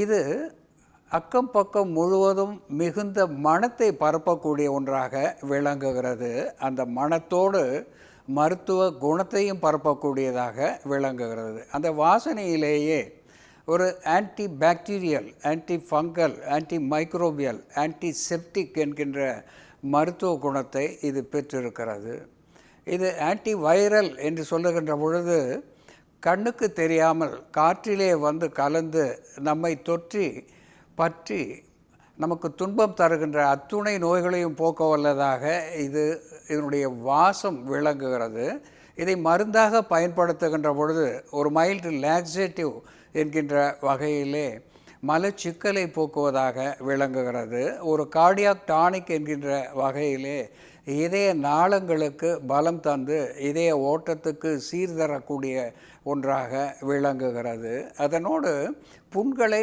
இது அக்கம் பக்கம் முழுவதும் மிகுந்த மனத்தை பரப்பக்கூடிய ஒன்றாக விளங்குகிறது. அந்த மனத்தோடு மருத்துவ குணத்தையும் பரப்பக்கூடியதாக விளங்குகிறது. அந்த வாசனையிலேயே ஒரு anti bacterial anti fungal anti microbial anti septic என்கின்ற மருத்துவ குணத்தை இது பெற்றிருக்கிறது. இது ஆன்டி வைரல் என்று சொல்லுகின்ற பொழுது கண்ணுக்கு தெரியாமல் காற்றிலே வந்து கலந்து நம்மை தொற்றி பற்றி நமக்கு துன்பம் தருகின்ற அத்துணை நோய்களையும் போக்க வல்லதாக இது இதனுடைய வாசம் விளங்குகிறது. இதை மருந்தாக பயன்படுத்துகின்ற பொழுது ஒரு மைல்டு லாக்ஸேட்டிவ் என்கின்ற வகையிலே மலச்சிக்கலை போக்குவதாக விளங்குகிறது. ஒரு கார்டியாக் டானிக் என்கின்ற வகையிலே இதய நாளங்களுக்கு பலம் தந்து இதய ஓட்டத்துக்கு சீர்தரக்கூடிய ஒன்றாக விளங்குகிறது. அதனோடு புண்களை